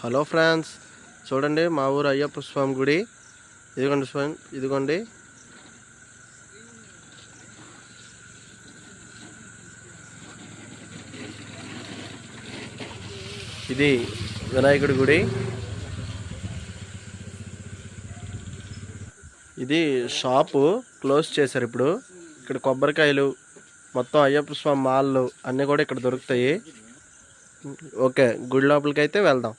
Hello France చూడండి మా ఊరు అయ్యప్ప స్వామి గుడి. ఇదిగోండి స్వామి ఇదిగోండి. ఇది వినాయకుడి గుడి. ఇది షాపు క్లోజ్ చేశారు ఇప్పుడు. ఇక్కడ కొబ్బరికాయలు మొత్తం అయ్యప్ప స్వామి మాళ్ళు అన్నీ కూడా ఇక్కడ దొరుకుతాయి. ఓకే గుడి లోపలికి అయితే వెళ్దాం.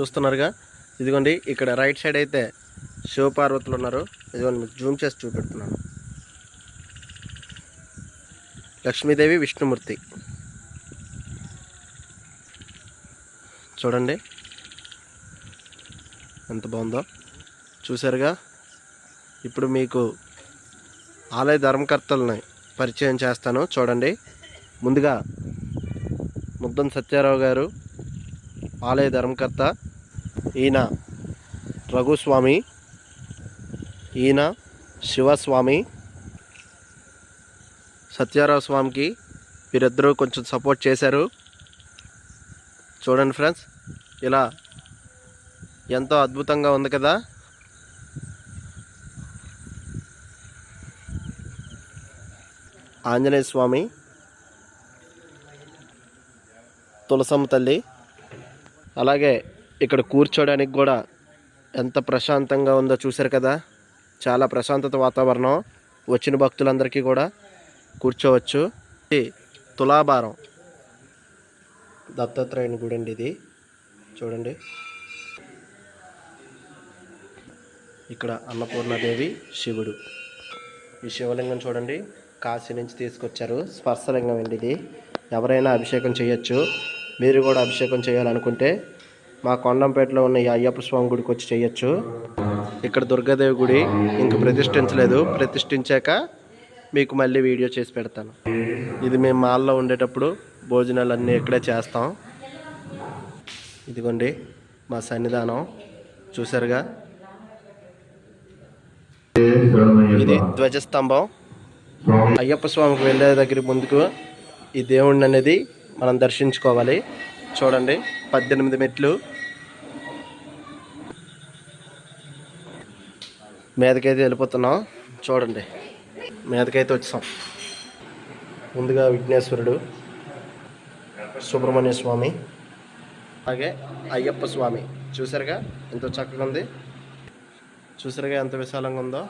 చూస్తున్నారుగా. ఇదిగోండి ఇక్కడ రైట్ సైడ్ అయితే శివపార్వతులు ఉన్నారు. ఇదిగోండి మీకు జూమ్ చేసి చూపెడుతున్నాను. లక్ష్మీదేవి విష్ణుమూర్తి. చూడండి. ఎంత బాగుందో. చూసారుగా ఇప్పుడు మీకు ఆలయ ధర్మకర్తలని పరిచయం చేస్తాను. చూడండి. ముందుగా ముద్దం సత్యారావు గారు ఆలయ ధర్మకర్త ఈయన రఘుస్వామి ఈయన శివస్వామి సత్యారావు స్వామికి వీరిద్దరూ కొంచెం సపోర్ట్ చేశారు. చూడండి ఫ్రెండ్స్ ఇలా ఎంతో అద్భుతంగా ఉంది కదా. ఆంజనేయ స్వామి తులసమ్మ తల్లి అలాగే ఇక్కడ కూర్చోడానికి కూడా ఎంత ప్రశాంతంగా ఉందో చూశారు కదా. చాలా ప్రశాంతత వాతావరణం. వచ్చిన భక్తులందరికీ కూడా కూర్చోవచ్చు. ఇది తులాభారం. దత్తాత్రేయుని గుడి అండి ఇది. చూడండి. ఇక్కడ అన్నపూర్ణదేవి శివుడు. ఈ శివలింగం చూడండి. కాశీ నుంచి తీసుకొచ్చారు. స్పర్శలింగం అండి ఇది. ఎవరైనా అభిషేకం చేయొచ్చు. మీరు కూడా అభిషేకం చేయాలనుకుంటే మా కొండంపేటలో ఉన్న ఈ అయ్యప్ప స్వామి గుడికి వచ్చి చేయొచ్చు. ఇక్కడ దుర్గాదేవి గుడి ఇంక ప్రతిష్ఠించలేదు. ప్రతిష్ఠించాక మీకు మళ్ళీ వీడియో చేసి పెడతాను. ఇది మేము మాల్లో ఉండేటప్పుడు భోజనాలు అన్నీ ఇక్కడే చేస్తాం. ఇదిగోండి మా సన్నిధానం. చూసారుగా ఇది ధ్వజస్తంభం. అయ్యప్ప స్వామికి వెళ్ళే దగ్గర ముందుకు ఈ దేవుడిని అనేది మనం దర్శించుకోవాలి. చూడండి పద్దెనిమిది మెట్లు. మీదకైతే వెళ్ళిపోతున్నాం. చూడండి మీదకైతే వచ్చాం. ముందుగా విఘ్నేశ్వరుడు సుబ్రహ్మణ్య స్వామి అలాగే అయ్యప్ప స్వామి. చూసారుగా ఎంతో చక్కగా ఉంది? చూసారుగా ఎంత విశాలంగా ఉందో?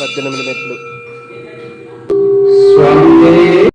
పద్దెనిమిది మెట్లు.